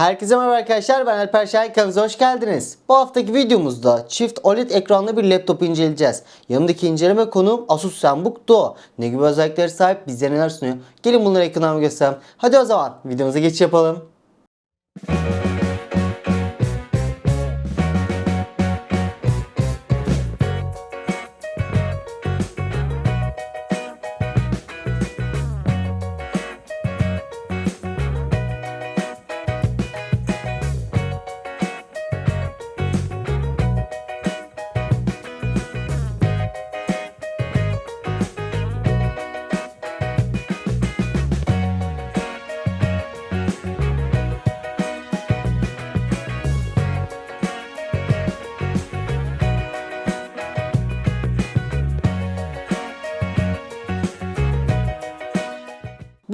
Herkese merhaba arkadaşlar ben Alper Şahin kanalımıza hoş geldiniz. Bu haftaki videomuzda çift OLED ekranlı bir laptop inceleyeceğiz. Yanımdaki inceleme konuğum Asus ZenBook Duo. Ne gibi özellikleri sahip bize neler sunuyor? Gelin bunları ekranıma göstereyim. Hadi o zaman videomuza geçiş yapalım.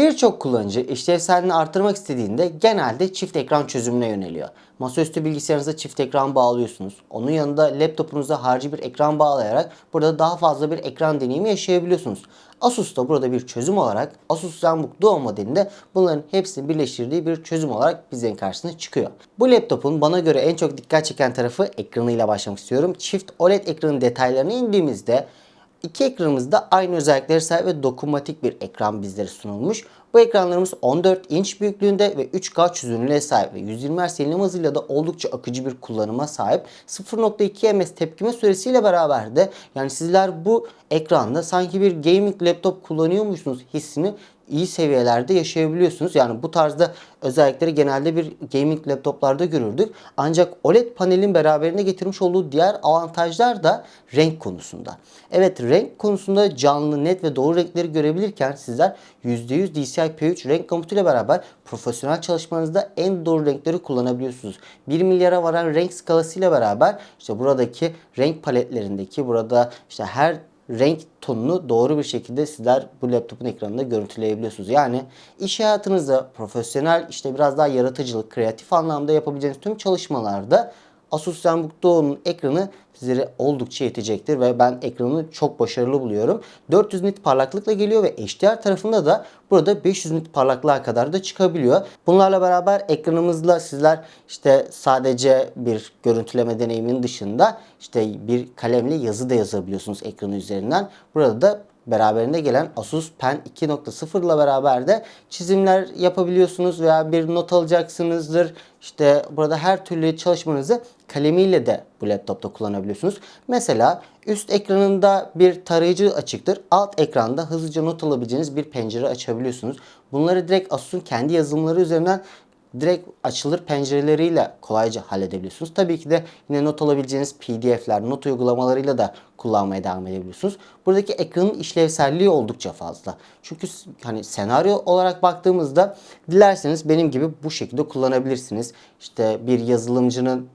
Birçok kullanıcı işlevselliğini artırmak istediğinde genelde çift ekran çözümüne yöneliyor. Masaüstü bilgisayarınıza çift ekran bağlıyorsunuz. Onun yanında laptopunuza harici bir ekran bağlayarak burada daha fazla bir ekran deneyimi yaşayabiliyorsunuz. Asus da burada bir çözüm olarak Asus ZenBook Duo modelinde bunların hepsini birleştirdiği bir çözüm olarak bizlerin karşısına çıkıyor. Bu laptopun bana göre en çok dikkat çeken tarafı ekranıyla başlamak istiyorum. Çift OLED ekranın detaylarına indiğimizde İki ekranımızda aynı özelliklere sahip ve dokunmatik bir ekran bizlere sunulmuş. Bu ekranlarımız 14 inç büyüklüğünde ve 3K çözünürlüğe sahip ve 120 Hz yenileme hızıyla da oldukça akıcı bir kullanıma sahip. 0.2 ms tepkime süresiyle beraber de yani sizler bu ekranda sanki bir gaming laptop kullanıyormuşsunuz hissini iyi seviyelerde yaşayabiliyorsunuz. Yani bu tarzda özellikleri genelde bir gaming laptoplarda görürdük. Ancak OLED panelin beraberinde getirmiş olduğu diğer avantajlar da renk konusunda. Evet renk konusunda canlı, net ve doğru renkleri görebilirken sizler %100 DCI-P3 renk komutuyla beraber profesyonel çalışmanızda en doğru renkleri kullanabiliyorsunuz. 1 milyara varan renk skalasıyla beraber işte buradaki renk paletlerindeki burada işte her renk tonunu doğru bir şekilde sizler bu laptopun ekranında görüntüleyebiliyorsunuz. Yani iş hayatınızda profesyonel işte biraz daha yaratıcılık, kreatif anlamda yapabileceğiniz tüm çalışmalarda Asus ZenBook Duo'nun ekranı sizlere oldukça yetecektir ve ben ekranını çok başarılı buluyorum. 400 nit parlaklıkla geliyor ve HDR tarafında da burada 500 nit parlaklığa kadar da çıkabiliyor. Bunlarla beraber ekranımızla sizler işte sadece bir görüntüleme deneyiminin dışında işte bir kalemle yazı da yazabiliyorsunuz ekranı üzerinden. Burada da beraberinde gelen Asus Pen 2.0 ile beraber de çizimler yapabiliyorsunuz veya bir not alacaksınızdır. İşte burada her türlü çalışmanızı kalemiyle de bu laptopta kullanabiliyorsunuz. Mesela üst ekranında bir tarayıcı açıktır. Alt ekranda hızlıca not alabileceğiniz bir pencere açabiliyorsunuz. Bunları direkt Asus'un kendi yazılımları üzerinden direkt açılır pencereleriyle kolayca halledebiliyorsunuz. Tabii ki de yine not alabileceğiniz PDF'ler, not uygulamalarıyla da kullanmaya devam edebiliyorsunuz. Buradaki ekranın işlevselliği oldukça fazla. Çünkü hani senaryo olarak baktığımızda dilerseniz benim gibi bu şekilde kullanabilirsiniz. İşte bir yazılımcının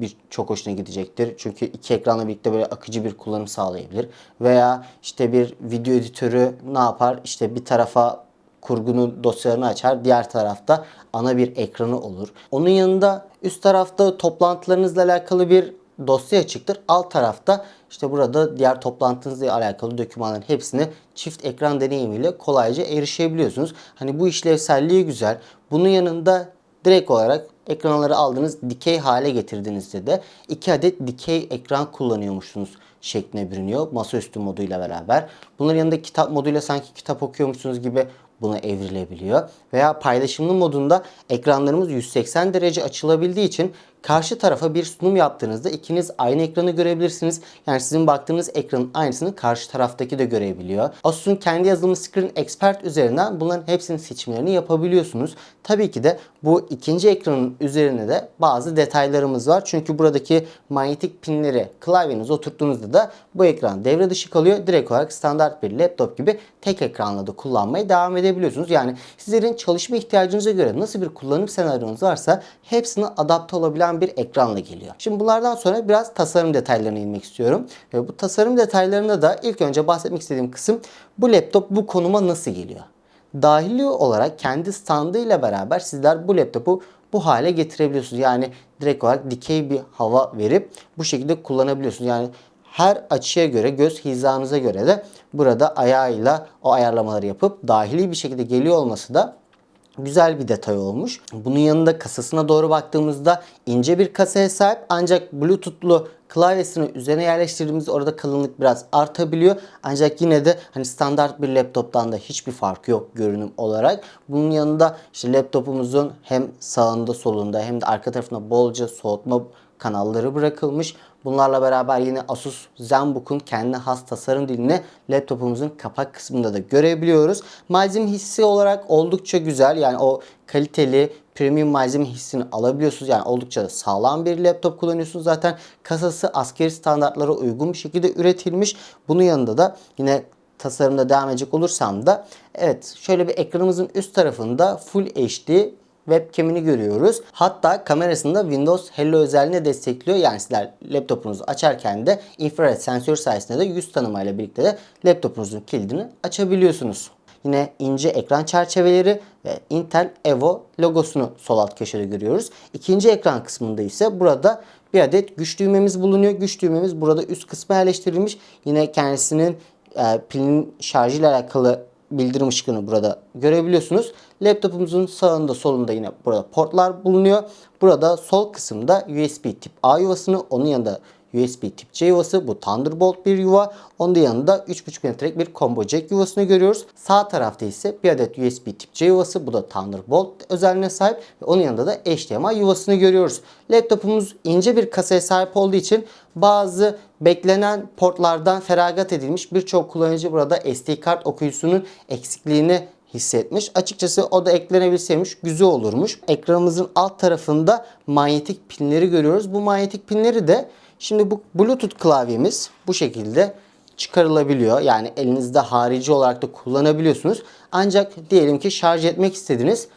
bir çok hoşuna gidecektir. Çünkü iki ekranla birlikte böyle akıcı bir kullanım sağlayabilir. Veya işte bir video editörü ne yapar? İşte bir tarafa kurgunun dosyalarını açar. Diğer tarafta ana bir ekranı olur. Onun yanında üst tarafta toplantılarınızla alakalı bir dosya açıktır. Alt tarafta işte burada diğer toplantınızla alakalı dokümanların hepsini çift ekran deneyimiyle kolayca erişebiliyorsunuz. Hani bu işlevselliği güzel. Bunun yanında direkt olarak ekranları aldınız dikey hale getirdiğinizde de iki adet dikey ekran kullanıyormuşsunuz şekline bürünüyor masaüstü moduyla beraber. Bunların yanında kitap moduyla sanki kitap okuyormuşsunuz gibi buna evrilebiliyor. Veya paylaşımlı modunda ekranlarımız 180 derece açılabildiği için karşı tarafa bir sunum yaptığınızda ikiniz aynı ekranı görebilirsiniz. Yani sizin baktığınız ekranın aynısını karşı taraftaki de görebiliyor. Asus'un kendi yazılımı Screen Expert üzerinden bunların hepsinin seçimlerini yapabiliyorsunuz. Tabii ki de bu ikinci ekranın üzerine de bazı detaylarımız var. Çünkü buradaki manyetik pinleri klavyenize oturttuğunuzda da bu ekran devre dışı kalıyor. Direkt olarak standart bir laptop gibi tek ekranla da kullanmaya devam edebiliyorsunuz. Yani sizlerin çalışma ihtiyacınıza göre nasıl bir kullanım senaryonuz varsa hepsine adapte olabilen bir ekranla geliyor. Şimdi bunlardan sonra biraz tasarım detaylarına inmek istiyorum. Ve bu tasarım detaylarında da ilk önce bahsetmek istediğim kısım bu laptop bu konuma nasıl geliyor? Dahili olarak kendi standıyla beraber sizler bu laptopu bu hale getirebiliyorsunuz. Yani direkt olarak dikey bir hava verip bu şekilde kullanabiliyorsunuz. Yani her açıya göre, göz hizanıza göre de burada ayağıyla o ayarlamaları yapıp dahili bir şekilde geliyor olması da güzel bir detay olmuş. Bunun yanında kasasına doğru baktığımızda ince bir kasaya sahip ancak bluetoothlu klavyesini üzerine yerleştirdiğimizde orada kalınlık biraz artabiliyor. Ancak yine de hani standart bir laptoptan da hiçbir farkı yok görünüm olarak. Bunun yanında işte laptopumuzun hem sağında solunda hem de arka tarafında bolca soğutma kanalları bırakılmış. Bunlarla beraber yine Asus ZenBook'un kendi has tasarım dilini laptopumuzun kapak kısmında da görebiliyoruz. Malzeme hissi olarak oldukça güzel. Yani o kaliteli premium malzeme hissini alabiliyorsunuz. Yani oldukça sağlam bir laptop kullanıyorsunuz. Zaten kasası askeri standartlara uygun bir şekilde üretilmiş. Bunun yanında da yine tasarımda devam edecek olursam da evet şöyle bir ekranımızın üst tarafında Full HD webcam'ini görüyoruz. Hatta kamerasında Windows Hello özelliğini destekliyor. Yani sizler laptopunuzu açarken de infrared sensör sayesinde de yüz tanımayla birlikte de laptopunuzun kilidini açabiliyorsunuz. Yine ince ekran çerçeveleri ve Intel Evo logosunu sol alt köşede görüyoruz. İkinci ekran kısmında ise burada bir adet güç düğmemiz bulunuyor. Güç düğmemiz burada üst kısma yerleştirilmiş. Yine kendisinin e, pilin şarjıyla alakalı bildirim ışığını burada görebiliyorsunuz. Laptopumuzun sağında solunda yine burada portlar bulunuyor. Burada sol kısımda USB tip A yuvasını onun yanında USB tip C yuvası bu Thunderbolt bir yuva. Onun da yanında 3.5 metrelik bir combo jack yuvasını görüyoruz. Sağ tarafta ise bir adet USB tip C yuvası bu da Thunderbolt özelliğine sahip ve onun yanında da HDMI yuvasını görüyoruz. Laptopumuz ince bir kasaya sahip olduğu için bazı beklenen portlardan feragat edilmiş. Birçok kullanıcı burada SD kart okuyucusunun eksikliğini hissetmiş. Açıkçası o da eklenebilseymiş güzel olurmuş. Ekranımızın alt tarafında manyetik pinleri görüyoruz. Bu manyetik pinleri de şimdi bu Bluetooth klavyemiz bu şekilde çıkarılabiliyor. Yani elinizde harici olarak da kullanabiliyorsunuz. Ancak diyelim ki şarj etmek istediniz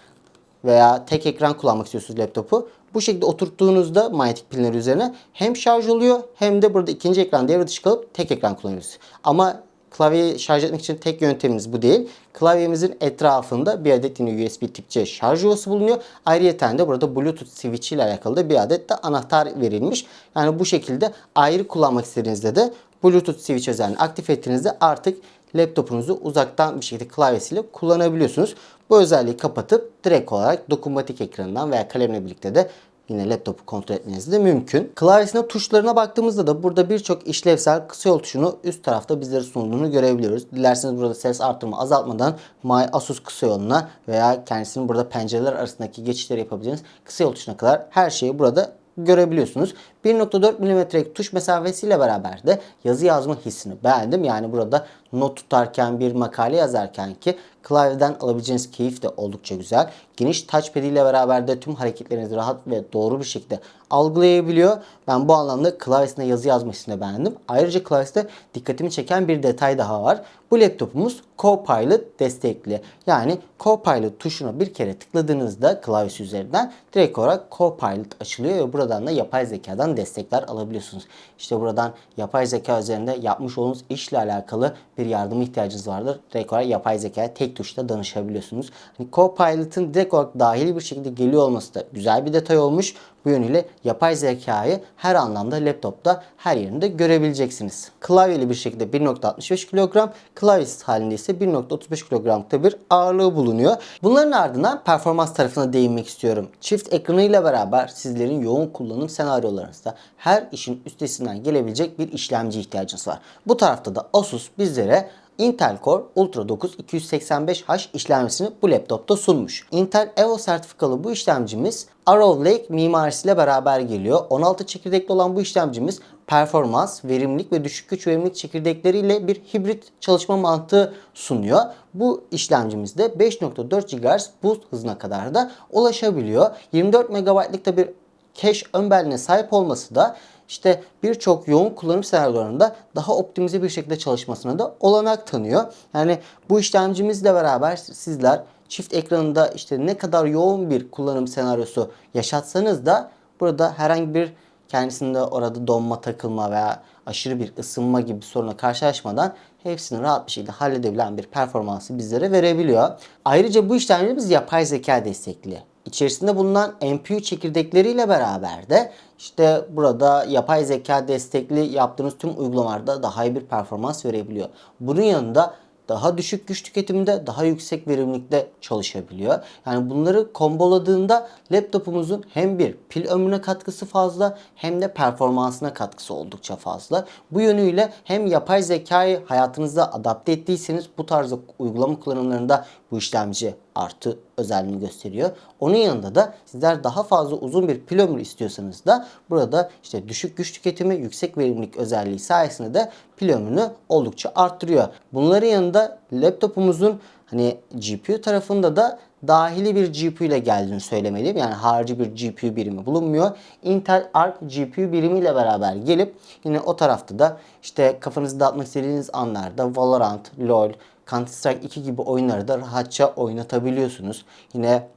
veya tek ekran kullanmak istiyorsunuz laptopu. Bu şekilde oturttuğunuzda manyetik pinler üzerine hem şarj oluyor hem de burada ikinci ekran devre dışı kalıp tek ekran kullanıyoruz. Ama klavyeyi şarj etmek için tek yöntemimiz bu değil. Klavyemizin etrafında bir adet yine USB tip C şarj yuvası bulunuyor. Ayrıca de burada Bluetooth switch ile alakalı da bir adet de anahtar verilmiş. Yani bu şekilde ayrı kullanmak istediğinizde de Bluetooth switch özelliğini aktif ettiğinizde artık laptopunuzu uzaktan bir şekilde klavyesiyle kullanabiliyorsunuz. Bu özelliği kapatıp direkt olarak dokunmatik ekranından veya kalemle birlikte de yine laptopu kontrol etmeniz de mümkün. Klavyesine tuşlarına baktığımızda da burada birçok işlevsel kısa yol tuşunu üst tarafta bizlere sunduğunu görebiliyoruz. Dilerseniz burada ses artırma azaltmadan My Asus kısa yoluna veya kendisinin burada pencereler arasındaki geçişleri yapabileceğiniz kısa yol tuşuna kadar her şeyi burada görebiliyorsunuz. 1.4 mm'lik tuş mesafesiyle beraber de yazı yazma hissini beğendim. Yani burada not tutarken bir makale yazarken ki klavyeden alabileceğiniz keyif de oldukça güzel. Geniş touchpad ile beraber de tüm hareketlerinizi rahat ve doğru bir şekilde algılayabiliyor. Ben bu anlamda klavyesinde yazı yazma hissini beğendim. Ayrıca klavyesinde dikkatimi çeken bir detay daha var. Bu laptopumuz Copilot destekli. Yani Copilot tuşuna bir kere tıkladığınızda klavyesi üzerinden direkt olarak Copilot açılıyor ve buradan da yapay zekadan destekler alabiliyorsunuz. İşte buradan yapay zeka üzerinde yapmış olduğunuz işle alakalı bir yardıma ihtiyacınız vardır. Direkt olarak yapay zekaya tek tuşla danışabiliyorsunuz. Hani Copilot'ın direkt olarak dahili bir şekilde geliyor olması da güzel bir detay olmuş. Bu yönüyle yapay zekayı her anlamda laptopta her yerinde görebileceksiniz. Klavyeli bir şekilde 1.65 kilogram, klavyesiz halinde ise 1.35 kilogramlıkta bir ağırlığı bulunuyor. Bunların ardından performans tarafına değinmek istiyorum. Çift ekranıyla beraber sizlerin yoğun kullanım senaryolarınızda her işin üstesinden gelebilecek bir işlemci ihtiyacınız var. Bu tarafta da Asus bizlere Intel Core Ultra 9 285H işlemcisini bu laptopta sunmuş. Intel Evo sertifikalı bu işlemcimiz Arrow Lake mimarisiyle beraber geliyor. 16 çekirdekli olan bu işlemcimiz performans, verimlilik ve düşük güç verimlilik çekirdekleriyle bir hibrit çalışma mantığı sunuyor. Bu işlemcimizde 5.4 GHz boost hızına kadar da ulaşabiliyor. 24 MB'lık da bir cache ön belleğine sahip olması da işte birçok yoğun kullanım senaryolarında daha optimize bir şekilde çalışmasına da olanak tanıyor. Yani bu işlemcimizle beraber sizler çift ekranında işte ne kadar yoğun bir kullanım senaryosu yaşatsanız da burada herhangi bir kendisinde orada donma takılma veya aşırı bir ısınma gibi soruna karşılaşmadan hepsini rahat bir şekilde halledebilen bir performansı bizlere verebiliyor. Ayrıca bu işlemcimiz yapay zeka destekli. İçerisinde bulunan NPU çekirdekleriyle beraber de işte burada yapay zeka destekli yaptığınız tüm uygulamalarda daha iyi bir performans verebiliyor. Bunun yanında daha düşük güç tüketiminde, daha yüksek verimlilikte çalışabiliyor. Yani bunları komboladığında laptopumuzun hem bir pil ömrüne katkısı fazla hem de performansına katkısı oldukça fazla. Bu yönüyle hem yapay zekayı hayatınızda adapte ettiyseniz bu tarzda uygulama kullanımlarında bu işlemci artı özelliğini gösteriyor. Onun yanında da sizler daha fazla uzun bir pil ömrü istiyorsanız da burada işte düşük güç tüketimi, yüksek verimlilik özelliği sayesinde de pil ömrünü oldukça arttırıyor. Bunların yanında laptopumuzun hani GPU tarafında da dahili bir GPU ile geldiğini söylemeliyim. Yani harici bir GPU birimi bulunmuyor. Intel Arc GPU birimiyle beraber gelip yine o tarafta da işte kafanızı dağıtmak istediğiniz anlarda Valorant, LoL, Counter Strike 2 gibi oyunları da rahatça oynatabiliyorsunuz. Yine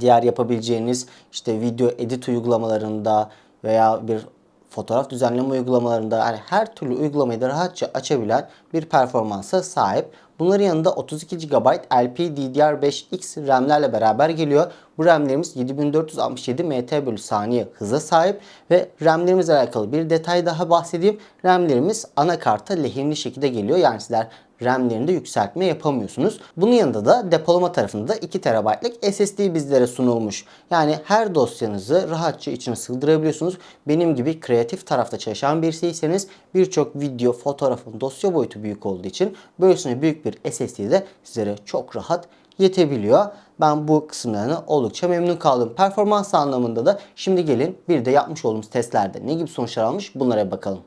diğer yapabileceğiniz işte video edit uygulamalarında veya bir fotoğraf düzenleme uygulamalarında yani her türlü uygulamayı da rahatça açabilen bir performansa sahip. Bunların yanında 32 GB LPDDR5X RAM'lerle beraber geliyor. Bu RAM'lerimiz 7467 MT bölü saniye hıza sahip ve RAM'lerimizle alakalı bir detay daha bahsedeyim. RAM'lerimiz anakarta lehimli şekilde geliyor. Yani sizler RAM'lerinde yükseltme yapamıyorsunuz. Bunun yanında da depolama tarafında da 2 TB'lık SSD bizlere sunulmuş. Yani her dosyanızı rahatça içine sığdırabiliyorsunuz. Benim gibi kreatif tarafta çalışan birisiyseniz birçok video, fotoğrafın dosya boyutu büyük olduğu için böylesine büyük bir SSD de sizlere çok rahat yetebiliyor. Ben bu kısımlarına oldukça memnun kaldım. Performans anlamında da şimdi gelin bir de yapmış olduğumuz testlerde ne gibi sonuçlar almış bunlara bakalım.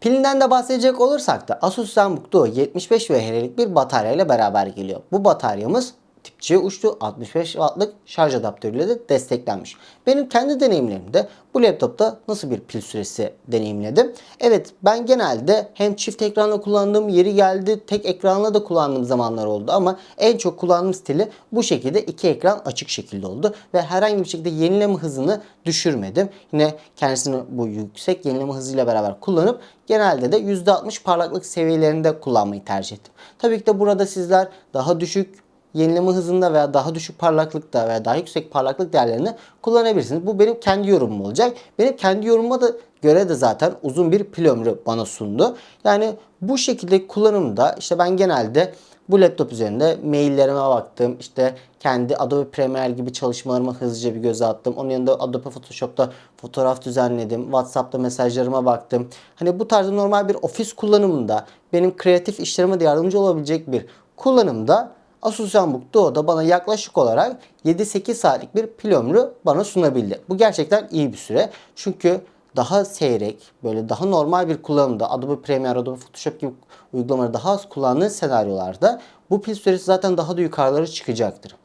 Pilinden de bahsedecek olursak da Asus ZenBook Duo 75 mAh'lik bir batarya ile beraber geliyor. Bu bataryamız tip C uçlu 65 wattlık şarj adaptörüyle de desteklenmiş. Benim kendi deneyimlerimde bu laptopta nasıl bir pil süresi deneyimledim. Evet ben genelde hem çift ekranla kullandığım yeri geldi tek ekranla da kullandığım zamanlar oldu ama en çok kullandığım stili bu şekilde iki ekran açık şekilde oldu ve herhangi bir şekilde yenileme hızını düşürmedim. Yine kendisini bu yüksek yenileme hızıyla beraber kullanıp genelde de %60 parlaklık seviyelerinde kullanmayı tercih ettim. Tabii ki de burada sizler daha düşük yenileme hızında veya daha düşük parlaklıkta veya daha yüksek parlaklık değerlerini kullanabilirsiniz. Bu benim kendi yorumum olacak. Benim kendi yorumuma da göre de zaten uzun bir pil ömrü bana sundu. Yani bu şekilde kullanımda işte ben genelde bu laptop üzerinde maillerime baktım. İşte kendi Adobe Premiere gibi çalışmalarıma hızlıca bir göz attım. Onun yanında Adobe Photoshop'ta fotoğraf düzenledim. WhatsApp'ta mesajlarıma baktım. Hani bu tarzda normal bir ofis kullanımında benim kreatif işlerime de yardımcı olabilecek bir kullanımda Asus ZenBook Duo'da bana yaklaşık olarak 7-8 saatlik bir pil ömrü bana sunabildi. Bu gerçekten iyi bir süre. Çünkü daha seyrek, böyle daha normal bir kullanımda Adobe Premiere, Adobe Photoshop gibi uygulamaları daha az kullandığı senaryolarda bu pil süresi zaten daha da yukarılara çıkacaktır.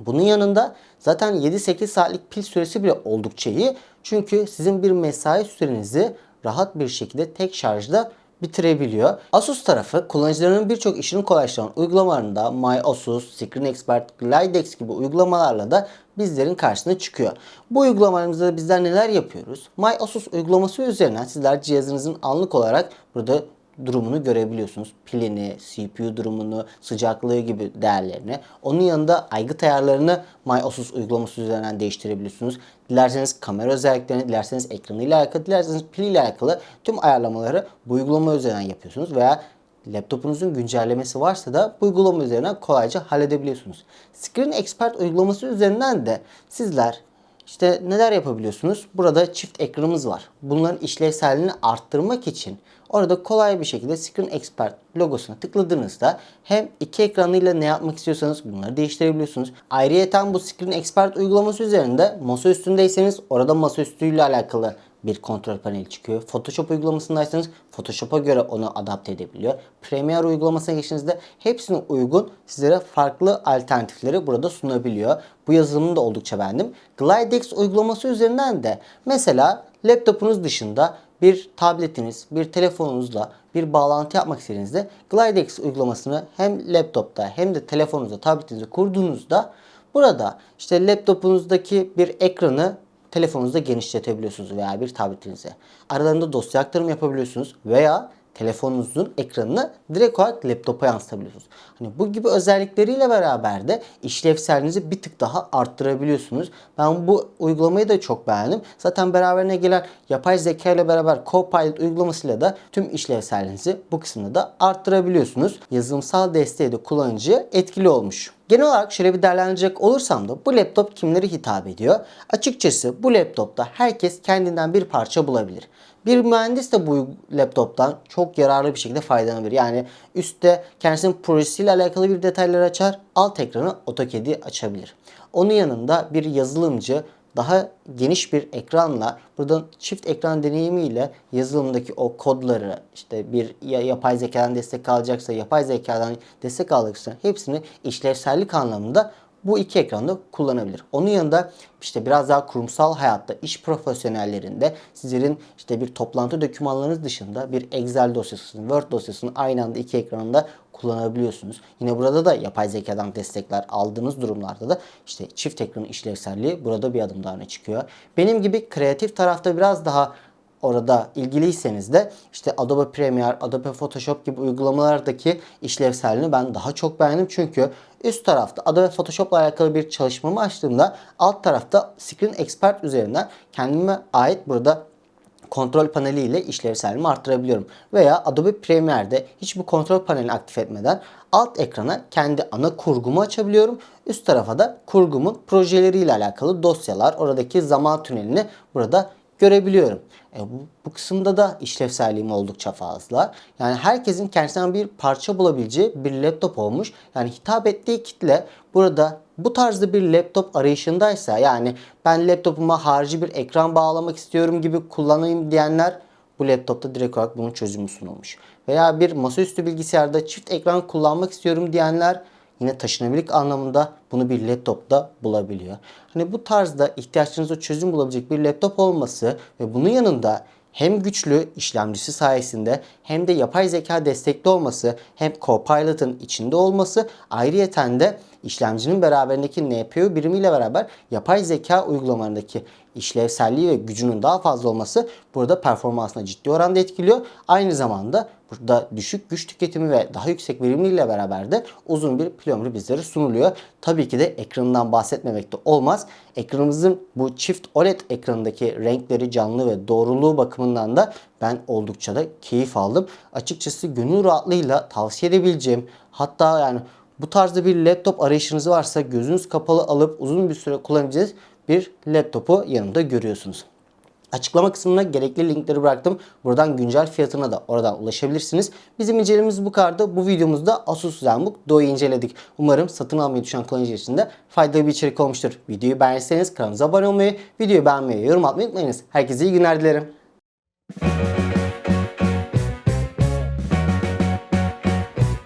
Bunun yanında zaten 7-8 saatlik pil süresi bile oldukça iyi. Çünkü sizin bir mesai sürenizi rahat bir şekilde tek şarjda bitirebiliyor. Asus tarafı kullanıcılarının birçok işini kolaylaştıran uygulamalarında MyAsus, Screen Expert, Glidex gibi uygulamalarla da bizlerin karşısına çıkıyor. Bu uygulamalarımızda bizler neler yapıyoruz? MyAsus uygulaması üzerinden sizler cihazınızın anlık olarak burada durumunu görebiliyorsunuz. Pilini, CPU durumunu, sıcaklığı gibi değerlerini. Onun yanında aygıt ayarlarını MyAsus uygulaması üzerinden değiştirebiliyorsunuz. Dilerseniz kamera özelliklerini, dilerseniz ekranıyla alakalı, dilerseniz piliyle alakalı tüm ayarlamaları bu uygulama üzerinden yapıyorsunuz veya laptopunuzun güncellemesi varsa da bu uygulama üzerinden kolayca halledebiliyorsunuz. Screen Expert uygulaması üzerinden de sizler işte neler yapabiliyorsunuz? Burada çift ekranımız var. Bunların işlevselliğini arttırmak için orada kolay bir şekilde Screen Expert logosuna tıkladığınızda hem iki ekranıyla ne yapmak istiyorsanız bunları değiştirebiliyorsunuz. Ayrıca bu Screen Expert uygulaması üzerinde masa üstündeyseniz orada masa üstüyle alakalı bir kontrol paneli çıkıyor. Photoshop uygulamasındaysanız Photoshop'a göre onu adapte edebiliyor. Premiere uygulamasına geçtiğinizde hepsine uygun sizlere farklı alternatifleri burada sunabiliyor. Bu yazılımını da oldukça beğendim. Glidex uygulaması üzerinden de mesela laptopunuz dışında bir tabletiniz, bir telefonunuzla bir bağlantı yapmak istediğinizde Glidex uygulamasını hem laptopta hem de telefonunuzda, tabletinizde kurduğunuzda burada işte laptopunuzdaki bir ekranı telefonunuzda genişletebiliyorsunuz veya bir tabletinize. Aralarında dosya aktarım yapabiliyorsunuz veya telefonunuzun ekranını direkt olarak laptopa yansıtabiliyorsunuz. Hani bu gibi özellikleriyle beraber de işlevselliğinizi bir tık daha arttırabiliyorsunuz. Ben bu uygulamayı da çok beğendim. Zaten beraberine gelen yapay zeka ile beraber Copilot uygulamasıyla da tüm işlevselliğinizi bu kısımda da arttırabiliyorsunuz. Yazılımsal desteği de kullanıcıya etkili olmuş. Genel olarak şöyle bir değerlendirecek olursam da bu laptop kimlere hitap ediyor? Açıkçası bu laptopta herkes kendinden bir parça bulabilir. Bir mühendis de bu laptoptan çok yararlı bir şekilde faydalanabilir. Yani üstte kendisinin projesiyle alakalı bir detayları açar, alt ekranı AutoCAD'i açabilir. Onun yanında bir yazılımcı daha geniş bir ekranla buradan çift ekran deneyimiyle yazılımdaki o kodları işte bir ya yapay zekadan destek alacaksa yapay zekadan destek alacaksa hepsini işlevsellik anlamında bu iki ekranda kullanabilir. Onun yanında işte biraz daha kurumsal hayatta iş profesyonellerinde sizlerin işte bir toplantı dokümanlarınız dışında bir Excel dosyasını, Word dosyasını aynı anda iki ekranda kullanabiliyorsunuz. Yine burada da yapay zekadan destekler aldığınız durumlarda da işte çift ekran işlevselliği burada bir adım daha öne çıkıyor. Benim gibi kreatif tarafta biraz daha orada ilgiliyseniz de işte Adobe Premiere, Adobe Photoshop gibi uygulamalardaki işlevselliğini ben daha çok beğendim. Çünkü üst tarafta Adobe Photoshop ile alakalı bir çalışmamı açtığımda alt tarafta Screen Expert üzerinden kendime ait burada kontrol paneliyle işlevselliğimi arttırabiliyorum. Veya Adobe Premiere'de hiç bu kontrol panelini aktif etmeden alt ekrana kendi ana kurgumu açabiliyorum. Üst tarafa da kurgumun projeleriyle alakalı dosyalar, oradaki zaman tünelini burada görebiliyorum. E bu, bu kısımda da işlevselliğim oldukça fazla. Yani herkesin kendisinden bir parça bulabileceği bir laptop olmuş. Yani hitap ettiği kitle burada bu tarzda bir laptop arayışındaysa yani ben laptopuma harici bir ekran bağlamak istiyorum gibi kullanayım diyenler bu laptopta direkt olarak bunun çözümü sunulmuş. Veya bir masaüstü bilgisayarda çift ekran kullanmak istiyorum diyenler yine taşınabilirlik anlamında bunu bir laptopta bulabiliyor. Hani bu tarzda ihtiyaçlarınıza çözüm bulabilecek bir laptop olması ve bunun yanında hem güçlü işlemcisi sayesinde hem de yapay zeka destekli olması hem Copilot'ın içinde olması ayrıyeten de işlemcinin beraberindeki NPU birimiyle beraber yapay zeka uygulamalarındaki işlevselliği ve gücünün daha fazla olması burada performansına ciddi oranda etkiliyor. Aynı zamanda burada düşük güç tüketimi ve daha yüksek verimliliğiyle beraber de uzun bir pil ömrü bizlere sunuluyor. Tabii ki de ekranından bahsetmemek de olmaz. Ekranımızın bu çift OLED ekranındaki renkleri, canlı ve doğruluğu bakımından da ben oldukça da keyif aldım. Açıkçası gönül rahatlığıyla tavsiye edebileceğim hatta yani bu tarzda bir laptop arayışınız varsa gözünüz kapalı alıp uzun bir süre kullanabileceğiniz bir laptopu yanımda görüyorsunuz. Açıklama kısmına gerekli linkleri bıraktım. Buradan güncel fiyatına da oradan ulaşabilirsiniz. Bizim incelememiz bu kadardı. Bu videomuzda Asus ZenBook Duo'yu inceledik. Umarım satın almayı düşünen kullanıcı için de faydalı bir içerik olmuştur. Videoyu beğendiyseniz kanalımıza abone olmayı, videoyu beğenmeyi, yorum atmayı unutmayınız. Herkese iyi günler dilerim.